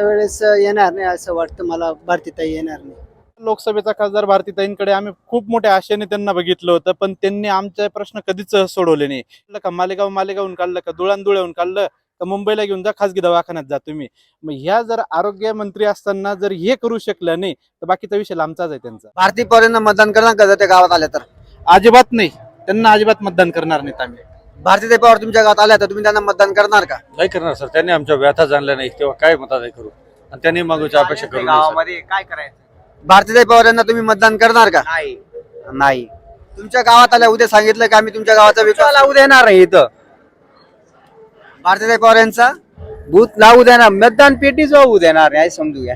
यावेळेस येणार नाही असं वाटतं मला भारतीताई येणार नाही. लोकसभेचा खासदार भारतीताईंकडे आम्ही खूप मोठ्या आशेने त्यांना बघितलं होतं पण त्यांनी आमचे प्रश्न कधीच सोडवले नाही. का मालेगाव मालेगावहून काढलं का धुळान काढलं का मुंबईला घेऊन जा खासगी दवाखान्यात जा तुम्ही. मग ह्या जर आरोग्य मंत्री असताना जर हे करू शकलं नाही तर बाकीचा विषय लांबचाच आहे त्यांचा. भारतीय पवारांना मतदान करणार का जर त्या गावात आल्या तर? अजिबात नाही. त्यांना अजिबात मतदान करणार नाहीत आम्ही. भारतीय पवार तुमच्या गावात आल्या तर तुम्ही त्यांना मतदान करणार का? नाही करणार सर. त्यांनी आमच्या व्यथा जाणल्या नाही तेव्हा काय मताने करू. आणि त्यांनी मागूची अपेक्षा करू नये, सर. काय करायचं? भारतीय पवार यांना तुम्ही मतदान करणार का? नाही. नाही. तुमच्या गावात आल्या उद्या सांगितलं का आम्ही तुमच्या गावाचा विकास लावू देणार आहे इथं. भारतीय पवार यांचा? बूथ लावू देणार मतदान पेटीच वाहू देणार नाही समजू घ्या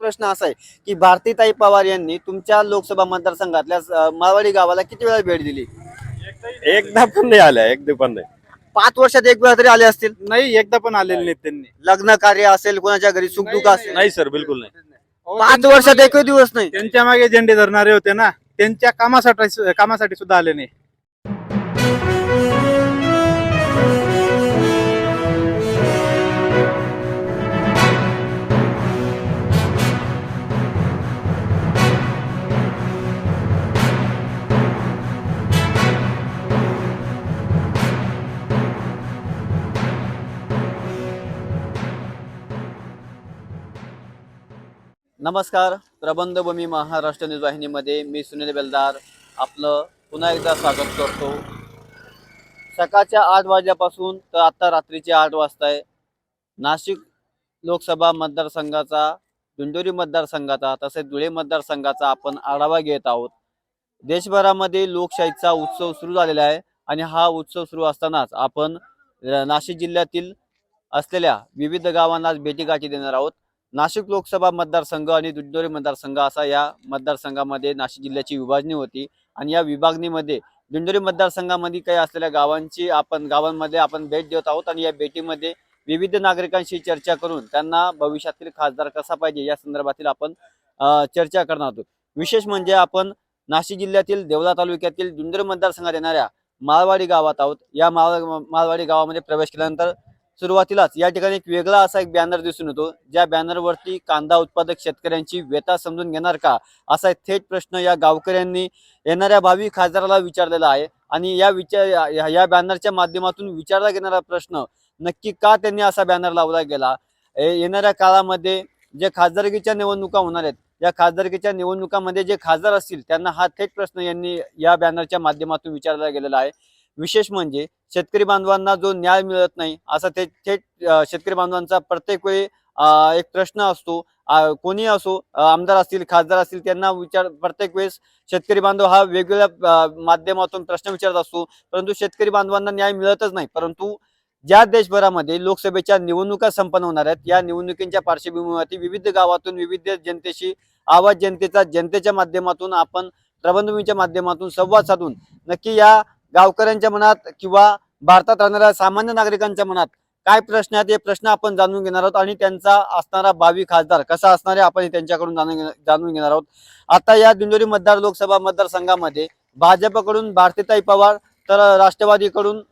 प्रश्न असा आहे की भारतीताई पवार यांनी तुमच्या लोकसभा मतदारसंघातल्या अ, माळवाडी गावाला किती वेळा भेट दिली? एकदा पण नाही आल्या एकदा पण नाही. पाच वर्षात एक वेळा तरी आले असतील? नाही एकदा पण आलेले नाहीत त्यांनी. लग्न कार्य असेल कोणाच्या घरी सुखदुःख असेल. नाही. सर बिलकुल नाही. अहो, पाच त्यांच्या वर्षात एकही दिवस नाही. त्यांच्या मागे झेंडे धरणारे होते ना. त्यांच्या कामासाठी कामासाठी सुद्धा आले नाही. नमस्कार प्रबंधभूमी महाराष्ट्र न्यूज वाहिनीमध्ये मी सुनील बेलदार आपलं पुन्हा एकदा स्वागत करतो. सकाळच्या आठ वाजल्यापासून तर आत्ता रात्रीचे आठ वाजता आहे नाशिक लोकसभा मतदारसंघाचा दिंडोरी मतदारसंघाचा तसेच धुळे मतदारसंघाचा आपण आढावा घेत आहोत. देशभरामध्ये लोकशाहीचा उत्सव सुरू झालेला आहे आणि हा उत्सव सुरू असतानाच आपण नाशिक जिल्ह्यातील असलेल्या विविध गावांना भेटीगाठी देणार आहोत. नाशिक लोकसभा मतदारसंघ आणि दिंडोरी मतदारसंघ असा या मतदारसंघामध्ये नाशिक जिल्ह्याची विभागणी होती. आणि या विभागणीमध्ये दिंडोरी मतदारसंघामध्ये काही असलेल्या गावांची आपण गावांमध्ये आपण भेट देत आहोत. आणि या भेटीमध्ये विविध नागरिकांशी चर्चा करून त्यांना भविष्यातील खासदार कसा पाहिजे या संदर्भातील आपण चर्चा करणार आहोत. विशेष म्हणजे आपण नाशिक जिल्ह्यातील देवला तालुक्यातील दुंडोरी मतदारसंघात येणाऱ्या माळवाडी गावात आहोत. या माळ गावामध्ये प्रवेश केल्यानंतर सुरुवातीलाच या ठिकाणी एक वेगळा असा एक बॅनर दिसून येतो. ज्या बॅनरवरती कांदा उत्पादक शेतकऱ्यांची व्यथा समजून घेणार का? असा थेट प्रश्न या गावकऱ्यांनी येणाऱ्या भावी खासदाराला विचारलेला आहे. आणि या विचार या- या बॅनरच्या माध्यमातून विचारला गेणारा प्रश्न नक्की का त्यांनी असा बॅनर लावला गेला? ए- येणाऱ्या काळामध्ये जे खासदारकीच्या निवडणुका होणार आहेत या खासदारकीच्या निवडणुकामध्ये जे खासदार असतील त्यांना हा थेट प्रश्न यांनी या बॅनरच्या माध्यमातून विचारला गेलेला आहे. विशेष म्हणजे शेतकरी बांधवांना जो न्याय मिळत नाही असा ते थेट शेतकरी बांधवांचा प्रत्येक वेळी एक प्रश्न असतो. कोणी असो आमदार असतील खासदार असतील त्यांना विचार प्रत्येक वेळेस शेतकरी बांधव हा वेगवेगळ्या माध्यमातून प्रश्न विचारत असतो. परंतु शेतकरी बांधवांना न्याय मिळतच नाही. परंतु ज्या देशभरामध्ये लोकसभेच्या निवडणुका संपन्न होणार आहेत या निवडणुकींच्या पार्श्वभूमीवरती विविध गावातून विविध जनतेशी आवाज जनतेचा जनतेच्या माध्यमातून आपण प्रबंधभूमीच्या माध्यमातून संवाद साधून नक्की या गावकऱ्यांच्या मनात किंवा भारतात राहणाऱ्या सामान्य नागरिकांच्या मनात काय प्रश्न आहेत हे प्रश्न आपण जाणून घेणार आहोत आणि त्यांचा असणारा भावी खासदार कसा असणार आहे आपण हे त्यांच्याकडून जाणून घेणार- जाणून घेणार आहोत. आता या दिंडोरी मतदार लोकसभा मतदारसंघामध्ये भाजपकडून भारतीताई पवार तर राष्ट्रवादीकडून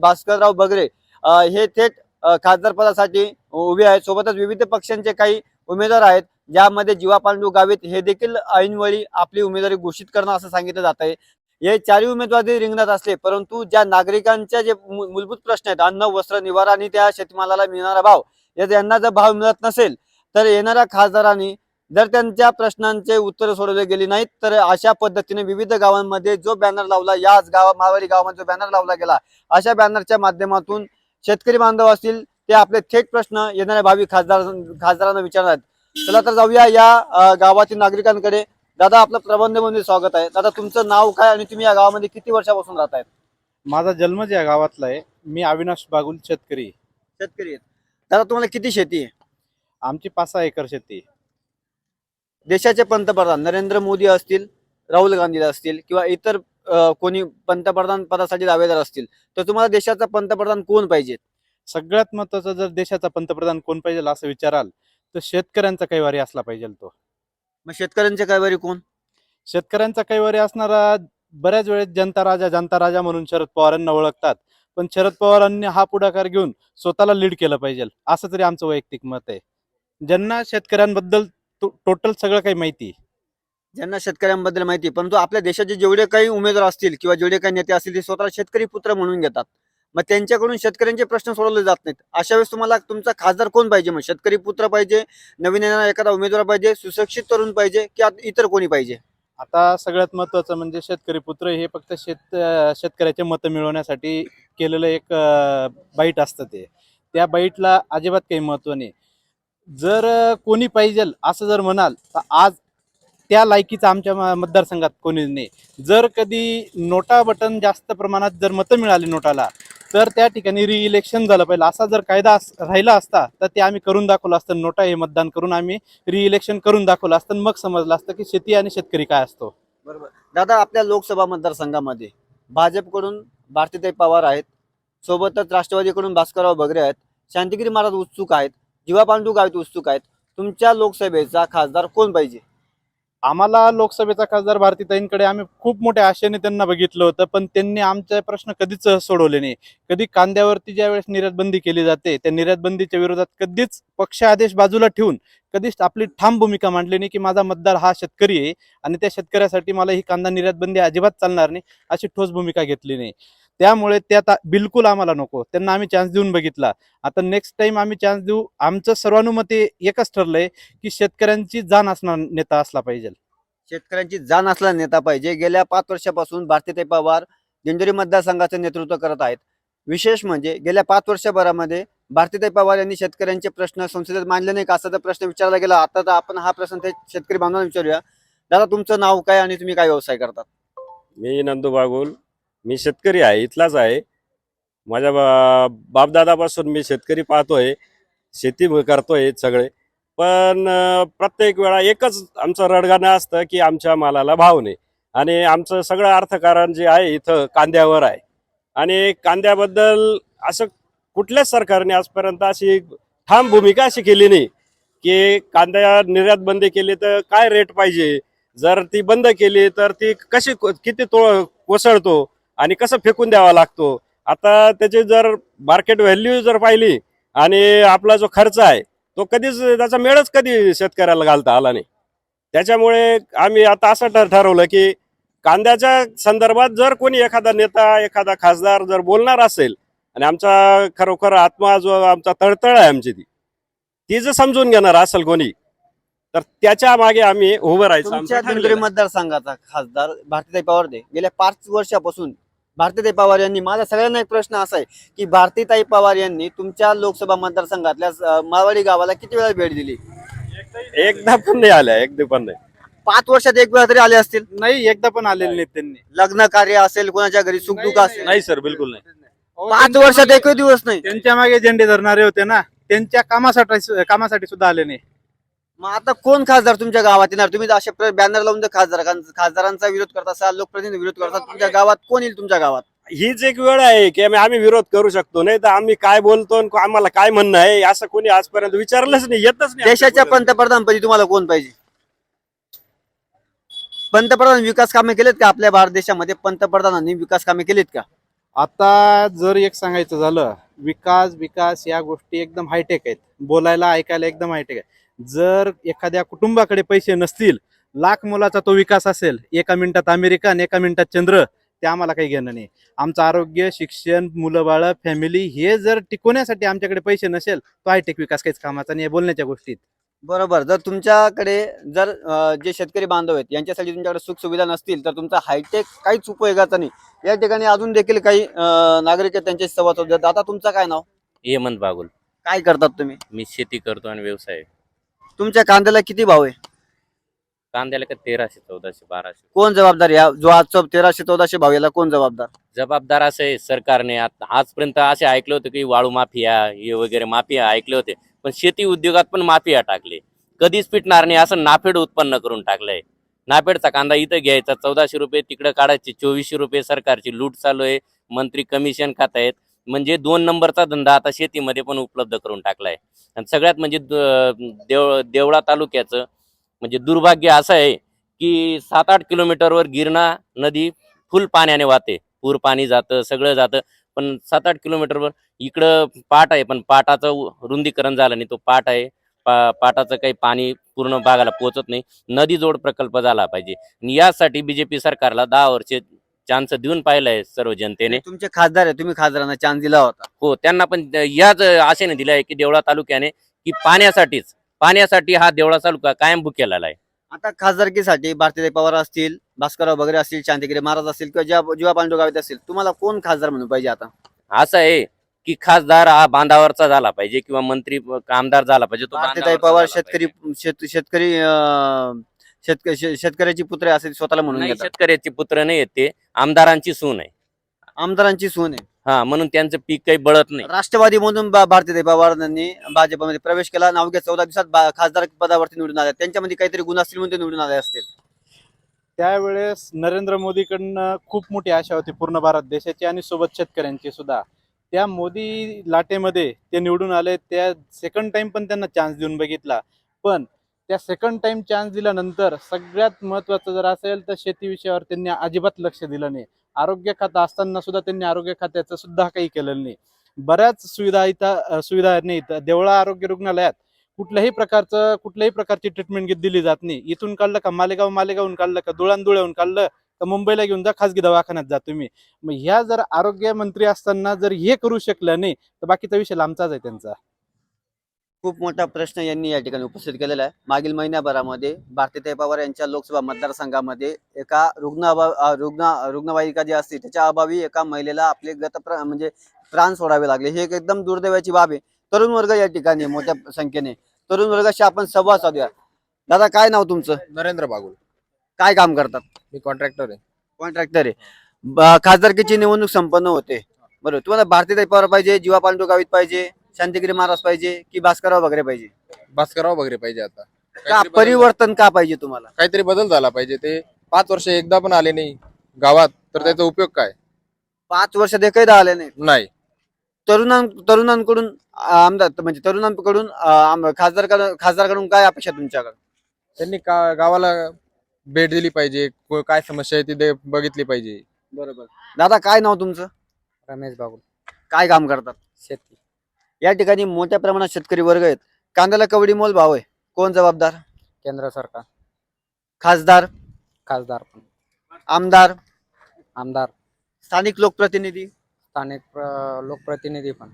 भास्करराव बगरे हे थेट खासदारपदासाठी खासदार पदासाठी उभे आहेत. सोबतच विविध पक्षांचे काही उमेदवार आहेत ज्यामध्ये जीवा पांडू गावित हे देखील ऐनवेळी आपली उमेदवारी घोषित करणं असं सांगितलं जात आहे हे चारही उमेदवारी रिंगणात असले परंतु ज्या नागरिकांच्या जे मूलभूत प्रश्न आहेत अन्न वस्त्र निवारा आणि त्या शेतमालाला मिळणारा भाव यांना जर भाव मिळत नसेल तर येणाऱ्या खासदारांनी जर त्यांच्या प्रश्नांचे उत्तर सोडवले गेली नाहीत तर अशा पद्धतीने विविध गावांमध्ये जो बॅनर लावला याच गावा मावारी गावामध्ये जो बॅनर लावला गेला अशा बॅनरच्या माध्यमातून शेतकरी बांधव असतील ते आपले थेट प्रश्न येणाऱ्या भावी खासदार खासदारांना विचारणार चला तर जाऊया या गावातील नागरिकांकडे. दादा आपलं प्रबंधमध्ये स्वागत आहे. दादा तुमचं नाव काय आणि तुम्ही या गावामध्ये किती वर्षापासून राहतायत माझा जन्मच या गावातला आहे. मी अविनाश बागुल शेतकरी आहे. शेतकरी आहेत. दादा तुम्हाला किती शेती आहे? आमची पाच सहा एकर शेती आहे. देशाचे पंतप्रधान नरेंद्र मोदी असतील राहुल गांधी असतील किंवा इतर अ, कोणी पंतप्रधान पदासाठी दावेदार असतील तर तुम्हाला देशाचा पंतप्रधान कोण पाहिजे? सगळ्यात महत्वाचं जर देशाचा पंतप्रधान कोण पाहिजे असं विचाराल तर शेतकऱ्यांचा कैवारी असला पाहिजे तो. मग शेतकऱ्यांचे कैवारी कोण? शेतकऱ्यांचा कैवारी असणारा बऱ्याच वेळेस जनता राजा जनता राजा म्हणून शरद पवारांना ओळखतात. पण शरद पवारांनी हा पुढाकार घेऊन स्वतःला लीड केलं पाहिजे. असं तरी आमचं वैयक्तिक मत आहे. ज्यांना शेतकऱ्यांबद्दल टोटल सगळं काही माहिती आहे. ज्यांना शेतकऱ्यांबद्दल माहिती आहे, परंतु आपल्या देशाचे जेवढे काही उमेदवार असतील किंवा जेवढे काही नेते असतील ते स्वतःला शेतकरी पुत्र म्हणून घेतात. मग त्यांच्याकडून शेतकऱ्यांचे प्रश्न सोडवले जात नाहीत. अशा वेळेस तुम्हाला तुमचा खासदार कोण पाहिजे? मग शेतकरी पुत्र पाहिजे नवीन येणारा एखादा उमेदवार पाहिजे सुशिक्षित तरुण पाहिजे की इतर कोणी पाहिजे? आता सगळ्यात महत्वाचं म्हणजे शेतकरी पुत्र हे फक्त शेत शेतकऱ्याचे मतं मिळवण्यासाठी केलेलं एक बाईट असतं ते. त्या बाईटला अजिबात काही महत्त्व नाही. जर कोणी पाहिजे असं जर म्हणाल तर आज त्या लायकीचं आमच्या म- मतदारसंघात कोणी नाही. जर कधी नोटा बटन जास्त प्रमाणात जर मतं मिळाली नोटाला तर त्या ठिकाणी री इलेक्शन झालं पाहिजे असा जर कायदा राहिला असता तर ते आम्ही करून दाखवलं असतं. नोटा हे मतदान करून आम्ही रिइलेक्शन करून दाखवलं असतं. मग समजलं असतं की शेती आणि शेतकरी काय असतो. बरोबर. दादा आपल्या लोकसभा मतदारसंघामध्ये भाजपकडून भारतीताई पवार आहेत सोबतच राष्ट्रवादीकडून भास्करराव बगरे आहेत शांतिगिरी महाराज उत्सुक आहेत जीवा पांडू गावित उत्सुक आहेत. तुमच्या लोकसभेचा खासदार कोण पाहिजे? आम्हाला लोकसभेचा खासदार भारतीताईंकडे आम्ही खूप मोठ्या आशेने त्यांना बघितलं होतं पण त्यांनी आमचे प्रश्न कधीच सोडवले नाही. कधी कांद्यावरती ज्या वेळेस निर्यातबंदी केली जाते त्या निर्यातबंदीच्या विरोधात कधीच पक्ष आदेश बाजूला ठेवून कधीच आपली ठाम भूमिका मांडली नाही की माझा मतदार हा शेतकरी आहे आणि त्या शेतकऱ्यासाठी मला ही कांदा निर्यातबंदी अजिबात चालणार नाही अशी ठोस भूमिका घेतली नाही. त्यामुळे त्या बिलकुल आम्हाला नको. त्यांना आम्ही चान्स देऊन बघितला. आता नेक्स्ट टाइम आम्ही चान्स देऊ आमचं सर्वानुमते एकच ठरलंय की शेतकऱ्यांची जाण असणार नेता असला पाहिजे. शेतकऱ्यांची जाण असलेला नेता पाहिजे. गेल्या पाच वर्षापासून भारतीताई पवार दिंडोरी मतदारसंघाचं नेतृत्व करत आहेत. विशेष म्हणजे गेल्या पाच वर्षभरामध्ये भारतीताई पवार यांनी शेतकऱ्यांचे प्रश्न संसदेत मांडले नाही का असा जर प्रश्न विचारला गेला आता तर आपण हा प्रश्न ते शेतकरी बांधवांना विचारूया. दादा तुमचं नाव काय आणि तुम्ही काय व्यवसाय करतात? मी नंदू बागुल मी शेतकरी आहे इथलाच आहे. माझ्या बा बापदादापासून मी शेतकरी पाहतोय शेती करतोय सगळे. पण प्रत्येक वेळा एकच आमचं रडगाणं असतं की आमच्या मालाला भाव नाही. आणि आमचं सगळं अर्थकारण जे आहे इथं कांद्यावर आहे. आणि कांद्याबद्दल असं कुठल्याच सरकारने आजपर्यंत अशी ठाम भूमिका अशी केली नाही की कांद्या निर्यात बंदी केली तर काय रेट पाहिजे? जर ती बंद केली तर ती कशी किती तो कोसळतो? आणि कसं फेकून द्यावा लागतो आता त्याची जर मार्केट व्हॅल्यू जर पाहिली आणि आपला जो खर्च आहे तो कधीच त्याचा मेळच कधी शेतकऱ्याला घालता आला नाही त्याच्यामुळे आम्ही आता असं ठर ठरवलं की कांद्याच्या संदर्भात जर कोणी एखादा नेता एखादा खासदार जर बोलणार असेल आणि आमचा खरोखर आत्मा जो आमचा तळतळ आहे आमची ती ती जर समजून घेणार असेल कोणी तर त्याच्यामागे आम्ही उभं राहायचं. मतदारसंघाचा खासदार भारतीताई पवार दे गेल्या पाच वर्षापासून भारतीताई पवार यांनी माझा सगळ्यांना एक प्रश्न असा आहे की भारतीताई पवार यांनी तुमच्या लोकसभा मतदारसंघातल्या माळवाडी गावाला किती वेळा भेट दिली? एकदा पण नाही आल्या एकदा पण नाही. पाच वर्षात एक वेळा तरी आले असतील? नाही एकदा पण आलेले नाहीत त्यांनी. लग्न कार्य असेल कोणाच्या घरी सुखदुःख असेल? नाही. सर बिलकुल नाही. पाच वर्षात एकही दिवस नाही. त्यांच्या मागे झेंडे धरणारे होते ना. त्यांच्या कामासाठी कामासाठी सुद्धा आले नाही. मग आता कोण खासदार तुमच्या गावात येणार? तुम्ही असे बॅनर लावून जर खासदार खासदारांचा विरोध करत असाल लोकप्रतिनिधी विरोध करतात तुमच्या गावात कोण येईल तुमच्या गावात? हीच एक वेळ आहे की आम्ही आम्ही विरोध करू शकतो नाही तर आम्ही काय बोलतो आणि आम्हाला काय म्हणणं आहे असं कोणी आजपर्यंत विचारलंच नाही येतच नाही देशाच्या पंतप्रधानपदी तुम्हाला कोण पाहिजे? पंतप्रधान विकास कामे केलेत का आपल्या भारत देशामध्ये? पंतप्रधानांनी विकास कामे केलीत का? आता जर एक सांगायचं झालं विकास विकास या गोष्टी एकदम हायटेक आहेत. बोलायला ऐकायला एकदम हायटेक आहे जर एखाद्या कुटुंबाकडे पैसे नसतील लाख मोलाचा तो विकास असेल एका मिनिटात अमेरिका आणि एका मिनिटात चंद्र ते आम्हाला काही घेणं नाही. आमचं आरोग्य शिक्षण मुलं बाळ फॅमिली हे जर टिकवण्यासाठी आमच्याकडे पैसे नसेल तो हायटेक विकास काहीच कामाचा नाही बोलण्याच्या गोष्टीत. बरोबर. जर तुमच्याकडे जर जे शेतकरी बांधव आहेत यांच्यासाठी तुमच्याकडे सुख सुविधा नसतील तर तुमचा हायटेक काहीच उपयोगाचा नाही. या ठिकाणी अजून देखील काही नागरिक आहेत त्यांच्याशी संवाद होतात आता तुमचं काय नाव? हेमंत बागुल. काय करतात तुम्ही? मी शेती करतो आणि व्यवसाय. तुमच्या कांद्याला किती भाव आहे? कांद्याला का तेराशे चौदाशे बाराशे. कोण जबाबदार या? जो आजचा तेराशे चौदाशे भाव याला कोण जबाबदार? जबाबदार असं सरकारने. आता आजपर्यंत असे ऐकलं होतं की वाळू माफिया हे वगैरे माफिया ऐकले होते. पण शेती उद्योगात पण माफिया टाकले. कधीच पिटणार नाही. असं नाफेड उत्पन्न करून टाकलंय. नाफेडचा कांदा इथं घ्यायचा. चौदाशे रुपये तिकडे काढायचे. चोवीसशे रुपये सरकारची लूट चालू आहे. मंत्री कमिशन खात आहेत म्हणजे दोन नंबरचा धंदा आता शेतीमध्ये पण उपलब्ध करून टाकलाय. आणि सगळ्यात म्हणजे देव देवळा तालुक्याचं म्हणजे दुर्भाग्य असं आहे की सात आठ किलोमीटरवर गिरणा नदी फुल पाण्याने वाहते. पूर पाणी जातं सगळं जातं. पण सात आठ किलोमीटरवर इकडं पाट आहे पण पाटाचं रुंदीकरण झालं नाही. तो पाट आहे. पा पाटाचं काही पाणी पूर्ण भागाला पोहोचत नाही. नदी जोड प्रकल्प झाला पाहिजे. आणि यासाठी बीजेपी सरकारला दहा वर्षे चान्स देऊन पाहिलंय सर्व जनतेने. तुमचे खासदार आहे तुम्ही खासदारांना चान्स दिला होता. हो त्यांना पण याच आशेने दिलं आहे की देवळा तालुक्याने की पाण्यासाठीच पाण्यासाठी हा देवळा तालुका कायम बुक केलेला आहे आता खासदारकीसाठी भारतीय पवार असतील भास्करराव वगैरे असतील शांतिगिरी महाराज असतील किंवा ज्या जीवा पांडू गावित असतील तुम्हाला कोण खासदार म्हणून पाहिजे आता? असं आहे की खासदार हा बांधावरचा झाला पाहिजे किंवा मंत्री आमदार झाला पाहिजे तो भारतीताई बांधावरचा पवार झाला शेतकरी पाहिजे. शेत- शेतकरी अं, शेतक- शेतकऱ्याची पुत्र असे स्वतःला म्हणून नाही, घेतात. शेतकऱ्याचे पुत्र नाही आहेत ते. आमदारांची सून आहे. आमदारांची सून आहे. हा म्हणून त्यांचं पीक काही बळत नाही. राष्ट्रवादी मधून भारतीय पवारांनी भाजपमध्ये प्रवेश केला. अवघ्या चौदा दिवसात बा- खासदार पदावरती निवडून आले त्यांच्यामध्ये काहीतरी गुण असतील म्हणून ते निवडून आले असतील. त्यावेळेस नरेंद्र मोदीकडनं खूप मोठी आशा होती पूर्ण भारत देशाची आणि सोबत शेतकऱ्यांची सुद्धा. त्या मोदी लाटेमध्ये ते निवडून आले. त्या सेकंड टाइम पण त्यांना चान्स देऊन बघितला. पण त्या सेकंड टाइम चान्स दिल्यानंतर सगळ्यात महत्वाचं जर असेल तर शेती विषयावर त्यांनी अजिबात लक्ष दिलं नाही. आरोग्य खातं असताना सुद्धा त्यांनी आरोग्य खात्याचं सुद्धा काही केलेलं नाही. बऱ्याच सुविधा इथं सुविधा नाहीत. देवळा आरोग्य रुग्णालयात कुठल्याही प्रकारचं कुठल्याही प्रकारची ट्रीटमेंट दिली जात नाही. इथून काढलं का मालेगाव मालेगावहून काढलं का दुळान काढलं का मुंबईला घेऊन जा खासगी दवाखान्यात जा तुम्ही. मग ह्या जर आरोग्य मंत्री असताना जर हे करू शकलं नाही तर बाकीचा विषय लांबचाच आहे त्यांचा. खूप मोठा प्रश्न यांनी या ठिकाणी उपस्थित केलेला आहे. मागील महिन्याभरामध्ये भारतीय पवार यांच्या लोकसभा मतदारसंघामध्ये एका रुग्ण अभाव रुग्ण रुग्णवाहिका जी असते त्याच्या अभावी एका महिलेला आपले गत प्र- म्हणजे प्राण सोडावे लागले. हे एक एकदम दुर्दैवाची बाब आहे. तरुण वर्ग या ठिकाणी मोठ्या संख्येने. तरुण वर्गाशी आपण संवाद साधूया. दादा काय नाव तुमचं? नरेंद्र बागुल. काय काम करतात? मी कॉन्ट्रॅक्टर आहे. कॉन्ट्रॅक्टर आहे. खासदारकीची निवडणूक संपन्न होते. बरोबर. तुम्हाला भारतीय पवार पाहिजे जीवा पांडू गावित पाहिजे. शांतिगिरी महाराज पाहिजे की भास्करराव वगैरे पाहिजे? भास्करराव वगैरे पाहिजे आता. का काहीतरी बदल- परिवर्तन का पाहिजे तुम्हाला? काहीतरी बदल झाला पाहिजे. ते पाच वर्ष एकदा पण आले नाही गावात. तर त्याचा उपयोग काय? पाच वर्ष देखील आले नाही नाही. तरुणां तरुणांकडून आमदार म्हणजे तरुणांकडून आम- खासदार खासदारकडून काय अपेक्षा तुमच्याकडे? त्यांनी का गावाला भेट दिली पाहिजे. को- काय समस्या आहे ती दे- बघितली पाहिजे. बरोबर. दादा काय नाव तुमचं? रमेश बागुल. काय काम करतात? शेती. या ठिकाणी मोठ्या प्रमाणात शेतकरी वर्ग आहेत. कांद्याला कवडी मोल भाव आहे. कोण जबाबदार? केंद्र सरकार. खासदार? खासदार पण. आमदार? आमदार. स्थानिक लोकप्रतिनिधी? स्थानिक प्र- लोकप्रतिनिधी पण.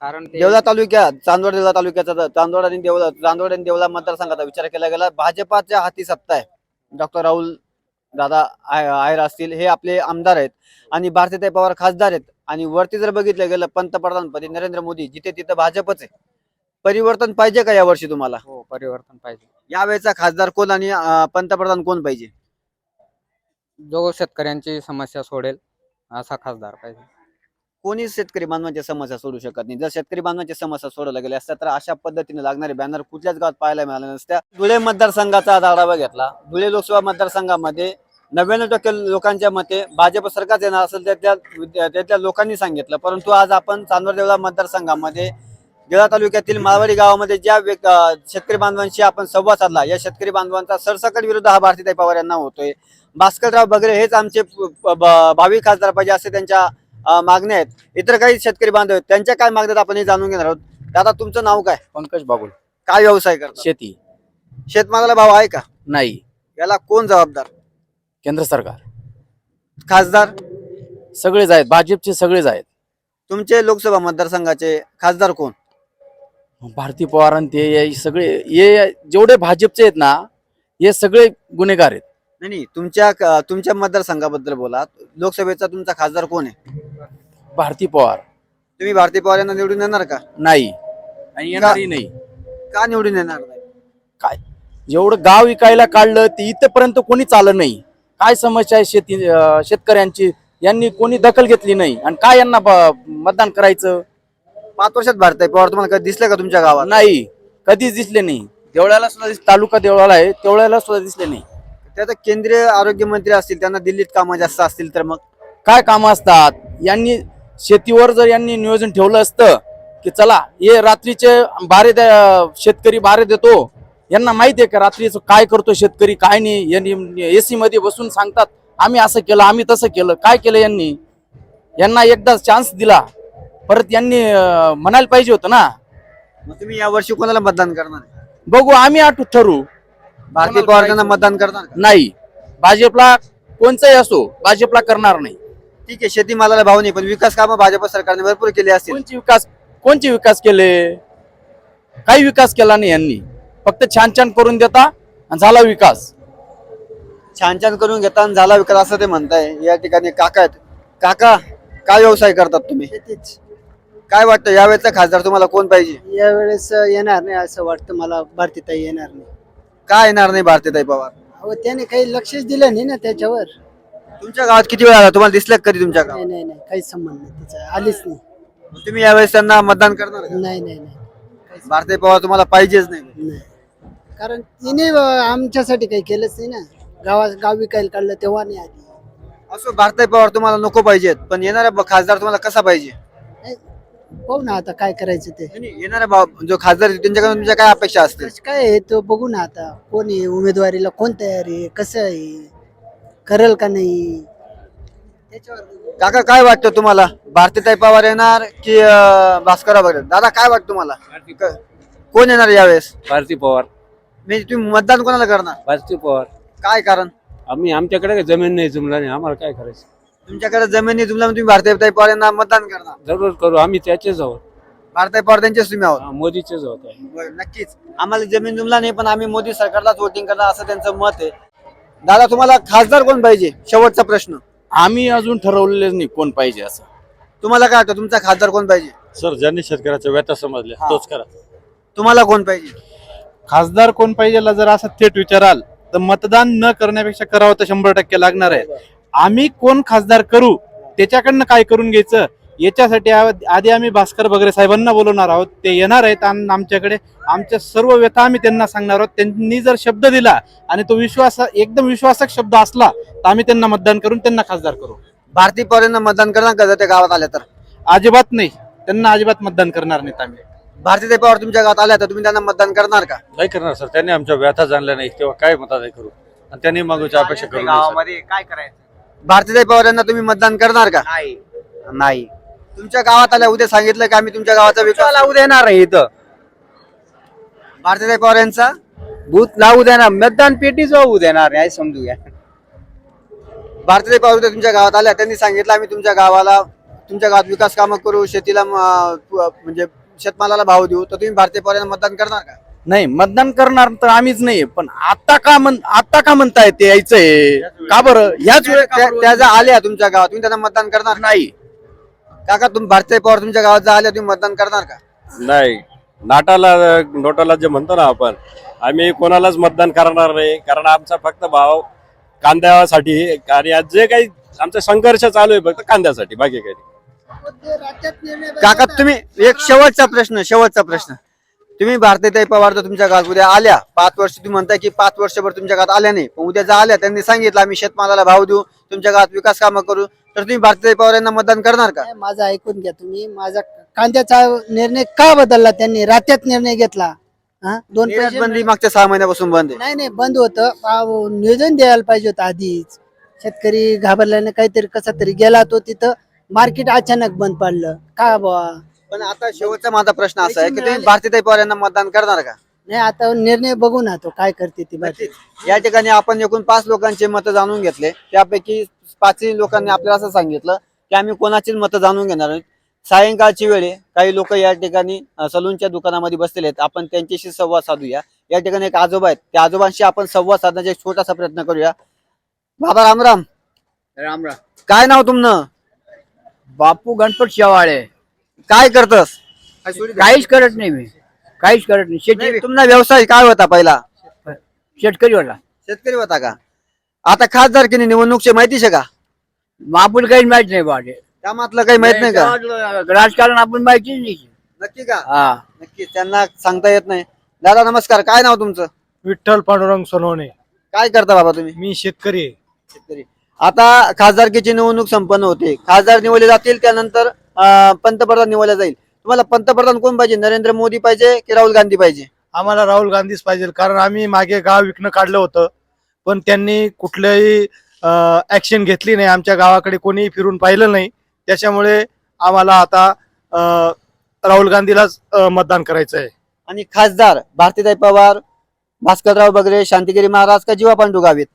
कारण ते देवळा तालुक्यात चांदवड देवळा तालुक्याचा चांदवड आणि देवळा चांदवड आणि देवळा मतदारसंघाचा विचार केला गेला भाजपाच्या हाती सत्ता आहे. डॉक्टर राहुल दादा आय- आयर असतील हे आपले आमदार आहेत. आणि भारतीय पवार खासदार आहेत. आणि वरती जर बघितलं गेलं पंतप्रधानपदी नरेंद्र मोदी जिथे तिथं भाजपच आहे. परिवर्तन पाहिजे का यावर्षी तुम्हाला? हो परिवर्तन पाहिजे. यावेळेचा खासदार कोण आणि अं, पंतप्रधान कोण पाहिजे? जो शेतकऱ्यांची समस्या सोडेल असा खासदार पाहिजे. कोणी शेतकरी बांधवांच्या समस्या सोडू शकत नाही. जर शेतकरी बांधवांच्या समस्या सोडवल्या गेल्या असत्या तर अशा पद्धतीने लागणारे बॅनर कुठल्याच गावात पाहायला मिळाल्या नसत्या. धुळे मतदारसंघाचा आज आढावा घेतला. धुळे लोकसभा मतदारसंघामध्ये नव्याण्णव टक्के लोकांच्या मते भाजप सरकारच येणार असेल तर त्या त्यातल्या लोकांनी सांगितलं. परंतु आज आपण चांदवड देवळा मतदारसंघामध्ये देवळा तालुक्यातील माळवाडी गावामध्ये ज्या शेतकरी बांधवांशी आपण संवाद साधला या शेतकरी बांधवांचा सरसकट विरुद्ध हा भारतीताई पवार यांना होतोय. भास्करराव बगरे हेच आमचे भावी खासदार पाहिजे असे त्यांच्या मागण्या आहेत. इतर काही शेतकरी बांधव आहेत त्यांच्या काय मागण्यात आपण हे जाणून घेणार आहोत. दादा तुमचं नाव काय? पंकज बागुल. काय व्यवसाय करता? शेती. शेतमालाला भाव आहे का? नाही. याला कोण जबाबदार? केंद्र सरकार? खासदार? सगळेच आहेत भाजपचे सगळेच आहेत. तुमचे लोकसभा मतदारसंघाचे खासदार कोण? भारती पवार आणि ते हे सगळे हे जेवढे भाजपचे आहेत ना हे सगळे गुन्हेगार आहेत. नाही नाही तुमच्या क- तुमच्या मतदारसंघाबद्दल बोला. लोकसभेचा तुमचा खासदार कोण आहे? भारती पवार. तुम्ही भारती पवार यांना निवडून येणार का? नाही. आणि येणारही नाही. का निवडून येणार नाही? जेवढं गाव विकायला काढलं ते इथपर्यंत कोणी चाललं नाही. काय समस्या आहे शेती शेतकऱ्यांची? यांनी कोणी दखल घेतली नाही. आणि काय यांना मतदान करायचं? पाच वर्षात भारतीय पवार तुम्हाला कधी दिसले का तुमच्या गावात? नाही. कधीच दिसले नाही. देवळ्याला सुद्धा तालुका देवळाला आहे. तेवढ्याला सुद्धा दिसले नाही. त्यात केंद्रीय आरोग्य मंत्री असतील त्यांना दिल्लीत कामं जास्त असतील तर मग? काय कामं असतात? यांनी शेतीवर जर यांनी नियोजन ठेवलं असतं की चला हे रात्रीचे बारे शेतकरी बारे देतो. यांना माहिती आहे का रात्रीचं काय करतो शेतकरी काय नाही? यांनी एसी मध्ये बसून सांगतात आम्ही असं केलं आम्ही तसं केलं. काय केलं यांनी? यांना एकदा चान्स दिला. परत यांनी म्हणायला पाहिजे होतं ना. मग तुम्ही या वर्षी कोणाला मतदान करणार? बघू आम्ही आठवू ठरू. भारतीय पवार यांना मतदान करणार का? नाही. भाजपला कोणचंही असो भाजपला करणार नाही. ठीक आहे शेतीमालाला भाव नाही पण विकास कामं भाजप सरकारने भरपूर केली असतील. कोणचे विकास कोणचे विकास केले? काही विकास केला नाही यांनी. फक्त छान छान करून देता आणि झाला विकास. छान छान करून घेता आणि झाला विकास असं ते म्हणताय. या ठिकाणी काका आहेत. काका काय व्यवसाय करतात तुम्ही? शेतीच. काय वाटतं यावेळेचा खासदार तुम्हाला कोण पाहिजे? यावेळेस येणार नाही असं वाटतं मला. भारतीताई येणार नाही. काय येणार नाही भारतीताई पवार? अहो त्याने काही लक्षच दिलं नाही ना त्याच्यावर. तुमच्या गावात किती वेळा आला? तुम्हाला दिसलं का कधी तुमच्या गावात? नाही नाही काहीच संबंध नाही तिचा आलीच नाही. तुम्ही यावेळेस त्यांना मतदान करणार? नाही नाही नाही. भारतीय पवार तुम्हाला पाहिजेच नाही. नाही. कारण तिने आमच्यासाठी काही केलंच नाही ना. गावात गाव विकायला काढलं तेव्हा नाही आली. असो भारतीय पवार तुम्हाला नको पाहिजेत पण येणारा ब- खासदार तुम्हाला कसा पाहिजे? नाही, पाहू ना आता काय करायचं ते. नाही, नाही, येणारा जो खासदार आहे, त्यांच्याकडून तुमच्या काय अपेक्षा असतील? कसं काय आहे तो बघू ना आता. कोण आहे उमेदवारीला कोण तयार आहे कसं आहे करल का नाही? त्याच्यावर काका काय वाटतं तुम्हाला? भारतीताई पवार येणार की अं, भास्करराव बघेल दादा काय वाटतं तुम्हाला? क- कोण येणार यावेळेस? भारती पवार. म्हणजे तुम्ही मतदान कोणाला करणार? भारती पवार. काय कारण? आम्ही आमच्याकडे काही जमीन नाही जमला नाही. आम्हाला काय करायचं? तुमच्याकडे जमिनी तुमला तुम्ही भारतीय पवार यांना मतदान करणार. जरूर करू. आम्ही त्याचेच आहोत. भारतीय पवार त्यांचेच तुम्ही आहोत. हा, मोदीचेच आहोत बरं, नक्कीच. आम्हाला जमीन जुमला नाही पण आम्ही मोदी सरकारलाच वोटिंग करणार असं त्यांचं मत आहे. दादा तुम्हाला खासदार कोण पाहिजे? शेवटचा प्रश्न. आम्ही अजून ठरवलेलं नाही कोण पाहिजे असं. तुम्हाला काय वाटतं तुमचा खासदार कोण पाहिजे? सर ज्यांनी शेतकऱ्याच्या व्यथा समजल्या तोच करा. तुम्हाला कोण पाहिजे? खासदार कोण पाहिजे जर असं थेट विचाराल तर मतदान न करण्यापेक्षा करावं तर शंभर टक्के लागणार आहे. आम्ही कोण खासदार करू त्याच्याकडनं काय करून घ्यायचं? याच्यासाठी आधी आम्ही भास्कर बगरे साहेबांना बोलवणार आहोत. ते येणार आहेत आमच्याकडे. आमच्या सर्व व्यथा आम्ही त्यांना सांगणार आहोत. त्यांनी जर शब्द दिला आणि तो विश्वास एकदम विश्वासक शब्द असला तर आम्ही त्यांना मतदान करून त्यांना खासदार करू. भारतीय पवार यांना मतदान करणार का? जर त्या गावात आल्या तर? अजिबात नाही. त्यांना अजिबात मतदान करणार नाहीत आम्ही. भारतीय पवार तुमच्या गावात आल्या तर तुम्ही त्यांना मतदान करणार का? नाही करणार सर. त्यांनी आमच्या व्यथा जाणल्या नाही तेव्हा काय मतदान करू? आणि त्यांनी मागूच्या अपेक्षा करू नये, सर. काय करायचं? भारतीय पवार यांना तुम्ही मतदान करणार का? नाही. नाही. तुमच्या गावात आल्या उद्या सांगितलं की आम्ही तुमच्या गावाचा विकास? लावू देणार आहे इथं. भारतीय पवार यांचा? बूथ लावू देणार मतदान पेटीच वाहू देणार नाही समजू घ्या. भारतीय पवार उद्या तुमच्या गावात आल्या त्यांनी सांगितलं आम्ही तुमच्या गावाला तुमच्या गावात विकास कामं करू शेतीला म- म्हणजे शेतमालाला भाव देऊ तर तुम्ही भारतीय पवार यांना मतदान करणार का नाही मतदान करणार तर आम्हीच नाही पण आता का म्हण आता का म्हणताय ते यायचंय का बरं ह्याच वेळेस त्या जर आल्या तुमच्या गावात तुम्ही त्यांना मतदान करणार का? नाही काका तुम्ही भारतीय पवार तुमच्या गावात जर आल्या तुम्ही मतदान करणार का नाही नाटाला नोटाला जे म्हणतो ना आपण आम्ही कोणालाच मतदान करणार नाही कारण आमचा फक्त भाव कांद्यासाठी आहे. आणि आज जे काही आमचा संघर्ष चालू आहे फक्त कांद्यासाठी बाकी काही नाही. काका तुम्ही एक शेवटचा प्रश्न शेवटचा प्रश्न. तुम्ही भारतीय पवार जर तुमच्या गावात उद्या आल्या. पाच वर्ष तुम्ही म्हणताय की पाच वर्षभर तुमच्या गावात आल्या नाही. पण उद्या जर आल्या त्यांनी सांगितलं आम्ही शेतमालाला भाव देऊ तुमच्या गावात विकास कामं करू. तर तुम्ही भारतीय पवार यांना मतदान करणार का? माझं ऐकून घ्या तुम्ही. माझा कांद्याचा निर्णय का बदलला त्यांनी? रात्यात निर्णय घेतला. हा? दोन निर्यात बंदी मागच्या सहा महिन्यापासून बंद आहे. नाही नाही बंद होतं. नियोजन द्यायला पाहिजे होतं आधीच. शेतकरी घाबरल्याने काहीतरी कसा तरी गेला तो तिथं. मार्केट अचानक बंद पडलं. का बुवा? पण आता शेवटचा माझा प्रश्न असा आहे की तुम्ही भारतीय पवार यांना मतदान करणार का? नाही आता निर्णय बघू ना तो काय करते ती बाकी. या ठिकाणी आपण एकूण पाच लोकांचे मत जाणून घेतले. त्यापैकी पाचही लोकांनी आपल्याला असं सांगितलं की आम्ही कोणाचीच मतं जाणून घेणार नाही. सायंकाळची वेळ आहे. काही लोक या ठिकाणी अ, सलूनच्या दुकानामध्ये बसलेले आहेत. आपण त्यांच्याशी संवाद साधूया. या ठिकाणी एक आजोबा आहेत. त्या आजोबांशी आपण संवाद साधण्याचा एक छोटासा प्रयत्न करूया. बाबा रामराम राम राम. काय नाव तुमनं? बापू गणपत शेवाळे. काय करतस? काहीच करत नाही मी. काहीच करत नाही. शेती तुमचा व्यवसाय काय होता पहिला? शेतकरी. होता. शेतकरी होता का? आता खासदारकीने निवडणूकचे माहितीच आहे का? आपण काही माहीत नाही बाटे त्यामातलं काही माहीत नाही का? राजकारण आपण माहितीच नाही. नक्की का? हा. नक्की त्यांना सांगता येत नाही. दादा नमस्कार. काय नाव तुमचं? विठ्ठल पांडुरंग सोनवणे. काय करता बाबा तुम्ही? मी शेतकरी आहे. शेतकरी. आता खासदारकीची निवडणूक संपन्न होते. खासदार निवडले जातील त्यानंतर पंतप्रधान निवडले जाईल. तुम्हाला पंतप्रधान कोण पाहिजे? नरेंद्र मोदी पाहिजे की राहुल गांधी पाहिजे? आम्हाला राहुल गांधीच पाहिजे कारण आम्ही मागे गाव विकणं काढलं होतं पण त्यांनी कुठल्याही ऍक्शन घेतली नाही. आमच्या गावाकडे कोणीही फिरून पाहिलं नाही. त्याच्यामुळे आम्हाला आता राहुल गांधीलाच मतदान करायचं आहे. आणि खासदार भारतीताई पवार भास्करराव बगरे शांतिगिरी महाराज का जीवा पांडू गावित?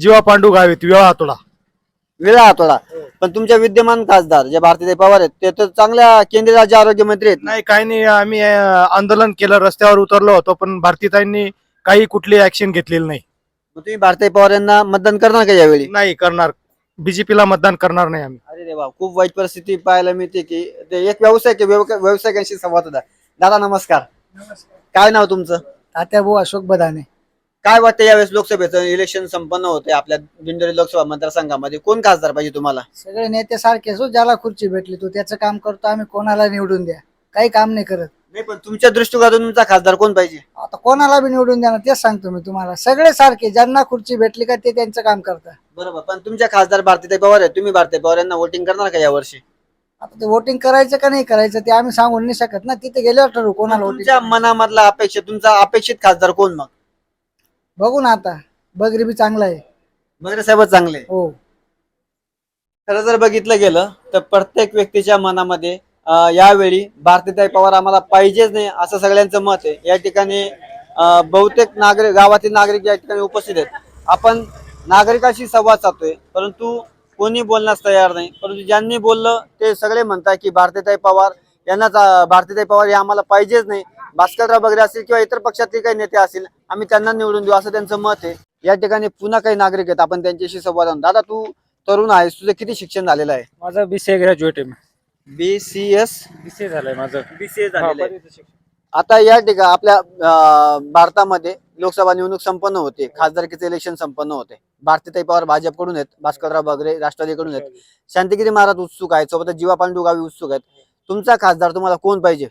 जीवा पांडू गावित विवाह हातोडा वेळा हातोडा पण तुमच्या विद्यमान खासदार जे भारतीताई पवार आहेत ते तर चांगल्या केंद्रीय राज्य आरोग्य मंत्री आहेत नाही काही नाही आम्ही अं, आंदोलन केलं रस्त्यावर उतरलो होतो पण भारतीताईंनी काही कुठली ऍक्शन घेतलेली नाही. मग तुम्ही भारतीताई पवार यांना मतदान करणार का यावेळी? नाही करणार. बीजेपीला मतदान करणार नाही आम्ही. अरे देवा खूप वाईट परिस्थिती पाहायला मिळते की ते एक व्यावसायिक आहे, व्यावसायिकांशी संवाद होता. दादा नमस्कार. काय नाव तुमचं? तात्याभाऊ अशोक बदाने. काय वाटतं यावेळेस लोकसभेचं इलेक्शन संपन्न होते आपल्या दिंडोरी लोकसभा मतदारसंघामध्ये कोण खासदार पाहिजे तुम्हाला? सगळे नेते सारखे असो ज्याला खुर्ची भेटली तो त्याचं काम करतो आम्ही कोणाला निवडून द्या. काही काम नाही करत. नाही पण तुमच्या दृष्टिकोनातून तुमचा खासदार कोण पाहिजे? आता कोणाला बी निवडून द्या ना तेच सांगतो मी तुम्हाला. सगळे सारखे ज्यांना खुर्ची भेटली का ते त्यांचं काम करतात. बरोबर पण तुमच्या खासदार भारतीताई पवार आहे तुम्ही भारतीताई पवार यांना वोटिंग करणार का यावर्षी? आता ते वोटिंग करायचं का नाही करायचं ते आम्ही सांगून नाही शकत ना. तिथे गेल्यावर ठरवू कोणाला तुमच्या मनामधला अपेक्षित तुमचा अपेक्षित खासदार कोण मग? बघू ना आता. बगरी बी चांगला आहे. बगरे साहेबच चांगले हो. खरं जर बघितलं गेलं तर प्रत्येक व्यक्तीच्या मनामध्ये अं, यावेळी भारतीताई पवार आम्हाला पाहिजेच नाही असं सगळ्यांचं मत आहे. या ठिकाणी अं, बहुतेक नागरिक गावातील नागरिक या ठिकाणी उपस्थित आहेत. आपण नागरिकाशी संवाद साधतोय परंतु कोणी बोलण्यास तयार नाही. परंतु ज्यांनी बोललं ते सगळे म्हणतात की भारतीताई पवार यांनाच अं, भारतीताई पवार हे आम्हाला पाहिजेच नाही. भास्करराव बगरे असतील किंवा इतर पक्षातले काही नेते असतील आम्ही त्यांना निवडून देऊ असं त्यांचं मत आहे. या ठिकाणी पुन्हा काही नागरिक आहेत आपण त्यांच्याशी संवाद आणू. दादा तू तरुण आहेस तुझं किती शिक्षण झालेलं आहे? माझं बीसीए ग्रॅज्युएट आहे बी सी एस बीसीए झालंय माझं. बीसीए झालेलं आहे. आता या ठिकाणी आपल्या भारतामध्ये लोकसभा निवडणूक संपन्न होते. खासदारकीचे इलेक्शन संपन्न होते. भारतीताई पवार भाजपकडून आहेत भास्करराव बगरे राष्ट्रवादीकडून आहेत. शांतिगिरी महाराज उत्सुक आहेत सोबतच जीवा पांडू गावी उत्सुक आहेत. तुमचा खासदार तुम्हाला कोण पाहिजे?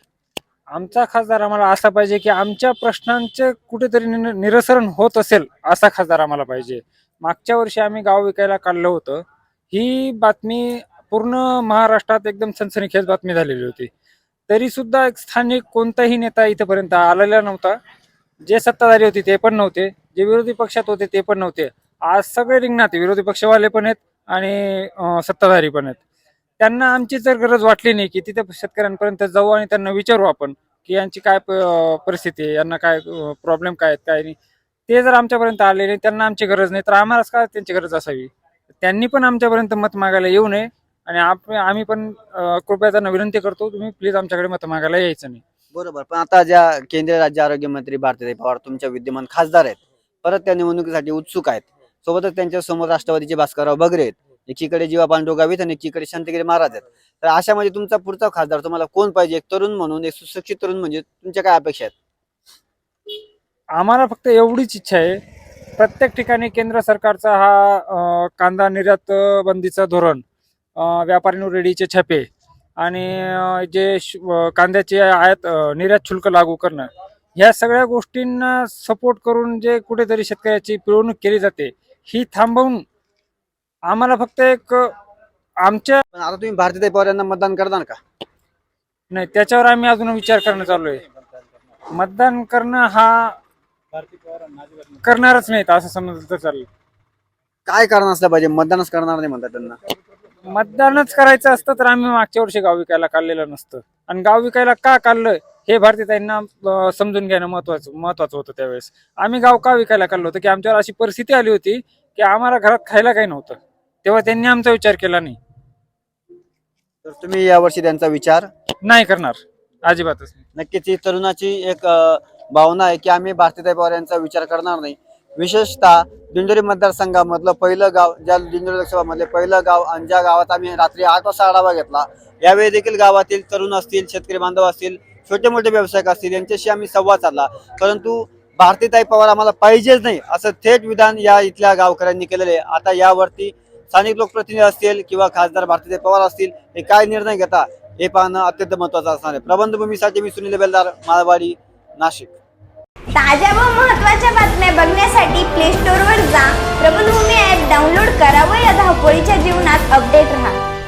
आमचा खासदार आम्हाला असा पाहिजे की आमच्या प्रश्नांचे कुठेतरी निर- निरसरण होत असेल असा खासदार आम्हाला पाहिजे. मागच्या वर्षी आम्ही गाव विकायला काढलं होतं. ही बातमी पूर्ण महाराष्ट्रात एकदम सनसनीखेज बातमी झालेली होती. तरी सुद्धा एक स्थानिक कोणताही नेता इथपर्यंत आलेला नव्हता. जे सत्ताधारी होते ते पण नव्हते. जे विरोधी पक्षात होते ते पण नव्हते. आज सगळे रिंगणात आहे. विरोधी पक्षवाले पण आहेत आणि अं, सत्ताधारी पण आहेत. त्यांना आमची जर गरज वाटली नाही की तिथे शेतकऱ्यांपर्यंत जाऊ आणि त्यांना विचारू आपण की यांची काय प- परिस्थिती आहे यांना काय प्रॉब्लेम काय आहेत काय नाही. ते जर आमच्यापर्यंत आले नाही त्यांना आमची गरज नाही तर आम्हालाच काय त्यांची गरज असावी? त्यांनी पण आमच्यापर्यंत मत मागायला येऊ नये आणि आप आम्ही पण कृपया त्यांना विनंती करतो तुम्ही प्लीज आमच्याकडे मत मागायला यायचं नाही. बरोबर. पण आता ज्या केंद्रीय राज्य आरोग्य मंत्री भारतीताई पवार तुमच्या विद्यमान खासदार आहेत परत त्या निवडणुकीसाठी उत्सुक आहेत. सोबतच त्यांच्यासमोर राष्ट्रवादीचे भास्करराव बगरे आहेत. एकीकडे जीवा पांडू गावित आणि एकीकडे शांतगिरी महाराज आहेत. तर अशामध्ये तुमचा पुढचा खासदार तुम्हाला कोण पाहिजे? एक तरुण म्हणून एक सुशिक्षित तरुण म्हणजे तुमच्या काय अपेक्षा आहेत? आम्हाला फक्त एवढीच इच्छा आहे. प्रत्येक ठिकाणी केंद्र सरकारचा हा अं, कांदा निर्यात बंदीचा बंदीचं धोरण अं, व्यापारी रेडीचे छापे आणि अं, जे श- अं, कांद्याचे आयात अं, निर्यात शुल्क लागू करणं ह्या सगळ्या गोष्टींना सपोर्ट करून जे कुठेतरी शेतकऱ्याची पिळवणूक केली जाते ही थांबवून आम्हाला फक्त एक आमच्या पण आता तुम्ही भारतीताई पवार यांना मतदान करणार का? नाही त्याच्यावर आम्ही अजून विचार करणं चालू आहे. मतदान करणं हा करणारच नाहीत असं समजलं तर चालेल. काय कारण असलं पाहिजे? मतदानच करणार नाही म्हणतात त्यांना. मतदानच करायचं असतं तर आम्ही मागच्या वर्षी गाव विकायला काढलेलं नसतं. आणि गाव विकायला का काढलं? हे भारतीताईंना अं, समजून घेणं महत्वाचं महत्वाचं होतं त्यावेळेस. आम्ही गाव का विकायला काढलं होतं? की आमच्यावर अशी परिस्थिती आली होती की आम्हाला घरात खायला काही नव्हतं. तेव्हा त्यांनी आमचा विचार केला नाही. तर तुम्ही यावर्षी त्यांचा विचार? नाही करणार. अजिबातच नाही. नक्कीच ही तरुणाची एक अ, भावना आहे की आम्ही भारतीताई पवार यांचा विचार करणार नाही. विशेषतः दिंडोरी मतदारसंघामधलं पहिलं गाव ज्या दिंडोरी लोकसभामधले पहिलं गाव आणि ज्या गावात आम्ही रात्री आठ वाजता आढावा घेतला यावेळी देखील गावातील तरुण असतील शेतकरी बांधव असतील छोटे मोठे व्यावसायिक असतील यांच्याशी आम्ही संवाद साधला. परंतु भारतीताई पवार आम्हाला पाहिजेच नाही असं थेट विधान या इथल्या गावकऱ्यांनी केलेले आहे. आता यावरती स्थानिक लोकप्रतिनिधी असतील किंवा खासदार भारतीय पवार असतील हे काय निर्णय घेता हे पाहणं अत्यंत महत्वाचं असणार आहे. प्रबंधभूमीसाठी मी सुनील बेलदार माळवाडी नाशिक. ताज्या व महत्त्वाच्या बातम्या बघण्यासाठी प्ले स्टोअरवर जा. प्रबंधभूमी ॲप डाउनलोड करा व या धावपळीच्या जीवनात अपडेट राहा.